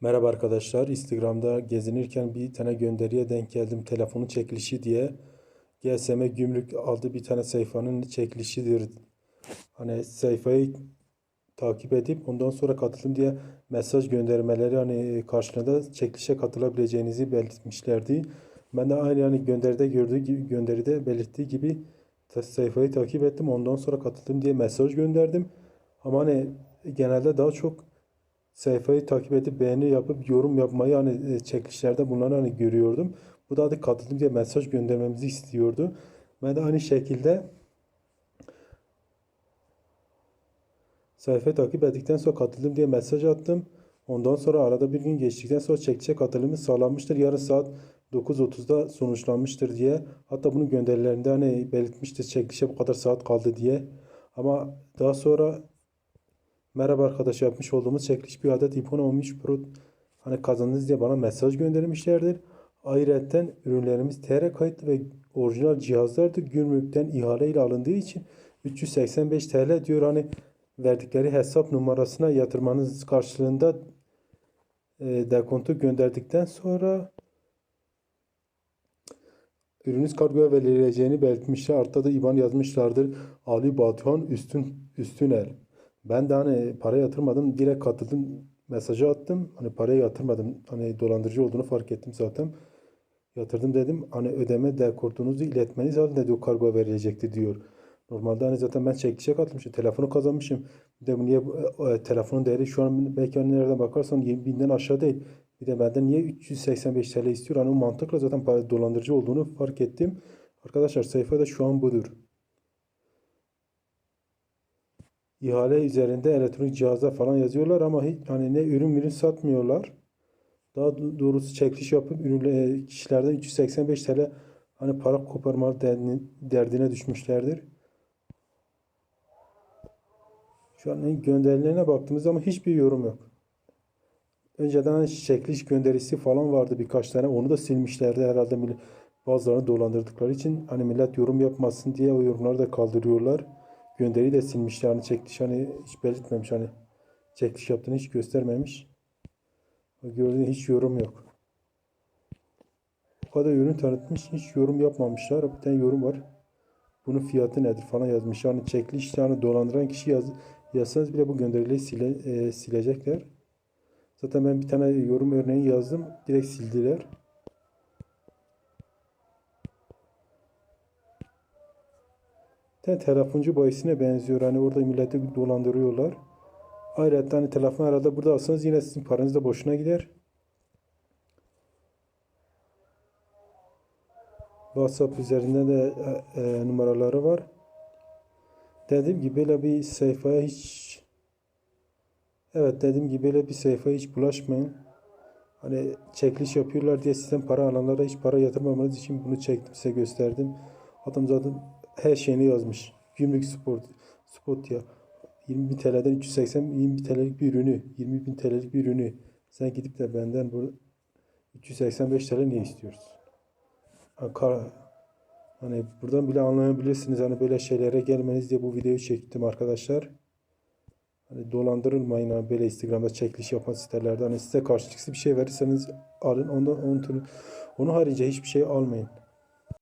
Merhaba arkadaşlar. Instagram'da gezinirken bir tane gönderiye denk geldim. Telefonu çekilişi diye. GSM Gümrük aldı bir tane sayfanın çekilişidir. Hani sayfayı takip edip ondan sonra katıldım diye mesaj göndermeleri hani karşılığında çekilişe katılabileceğinizi belirtmişlerdi. Ben de aynı yani gönderide gördüğü gibi gönderide belirttiği gibi sayfayı takip ettim. Ondan sonra katıldım diye mesaj gönderdim. Ama hani genelde daha çok sayfayı takip edip beğeni yapıp yorum yapmayı hani e, çekilişlerde bunları hani görüyordum. Bu da hadi katıldım diye mesaj göndermemizi istiyordu. Ben de aynı şekilde sayfayı takip ettikten sonra katıldım diye mesaj attım. Ondan sonra arada bir gün geçtikten sonra çekilişe katılımı sağlanmıştır. Yarın saat 9.30'da sonuçlanmıştır diye. Hatta bunu gönderilerinde hani belirtmiştir çekilişe bu kadar saat kaldı diye. Ama daha sonra Merhaba arkadaş yapmış olduğumuz çekiliş bir adet iPhone 13 Pro hani kazandınız diye bana mesaj göndermişlerdir. Ayrıca ürünlerimiz TR kayıtlı ve orijinal cihazlardır. Gümrükten ihale ile alındığı için 385 TL diyor hani verdikleri hesap numarasına yatırmanız karşılığında e, dekontu gönderdikten sonra ürünüz kargoya verileceğini belirtmişler. Altta da IBAN yazmışlardır. Ali Batuhan Üstün Üstünel. Ben de hani para yatırmadım. Direkt katıldım. Mesajı attım. Hani parayı yatırmadım. Hani dolandırıcı olduğunu fark ettim zaten. Yatırdım dedim. Hani ödeme dekortunuzu iletmeniz halinde diyor kargo verilecekti diyor. Normalde hani zaten ben çekilişe katılmışım. Telefonu kazanmışım. Bir de niye bu- e, telefonun değeri şu an belki hani nereden bakarsan 20 binden aşağı değil. Bir de benden niye 385 TL istiyor? Hani o mantıkla zaten dolandırıcı olduğunu fark ettim. Arkadaşlar sayfa da şu an budur. İhale üzerinde elektronik cihazlar falan yazıyorlar ama hiç hani ne ürün ürün satmıyorlar. Daha do- doğrusu çekiliş yapıp ürünle kişilerden 385 TL hani para koparma derdine, düşmüşlerdir. Şu an gönderilerine baktığımız zaman hiçbir yorum yok. Önceden hani çekiliş gönderisi falan vardı birkaç tane. Onu da silmişlerdi herhalde bazılarını dolandırdıkları için hani millet yorum yapmasın diye o yorumları da kaldırıyorlar. Gönderiyi de silmişler hani çekiliş hani hiç belirtmemiş hani çekiliş yaptığını hiç göstermemiş. Gördüğün hiç yorum yok. Bu kadar ürün tanıtmış hiç yorum yapmamışlar. Bir tane yorum var. Bunun fiyatı nedir falan yazmış. Yani çekiliş yani dolandıran kişi yaz, yazsanız bile bu gönderileri sile, e, silecekler. Zaten ben bir tane yorum örneği yazdım. Direkt sildiler. Tane telefoncu bayisine benziyor. Hani orada milleti dolandırıyorlar. Ayrıca hani telefon herhalde burada alsanız yine sizin paranız da boşuna gider. WhatsApp üzerinde de e, e, numaraları var. Dediğim gibi böyle bir sayfaya hiç Evet dediğim gibi böyle bir sayfaya hiç bulaşmayın. Hani çekiliş yapıyorlar diye sizden para alanlara hiç para yatırmamanız için bunu çektim size gösterdim. Adam zaten her şeyini yazmış. Gümrük spot, spot ya. 20 bin TL'den 380 20 bin TL'lik bir ürünü 20 bin TL'lik bir ürünü sen gidip de benden bu 385 TL ne istiyorsun? Ankara hani buradan bile anlayabilirsiniz hani böyle şeylere gelmeniz diye bu videoyu çektim arkadaşlar. Hani dolandırılmayın hani böyle Instagram'da çekiliş yapan sitelerde hani size karşılıksız bir şey verirseniz alın ondan onun onu harici hiçbir şey almayın.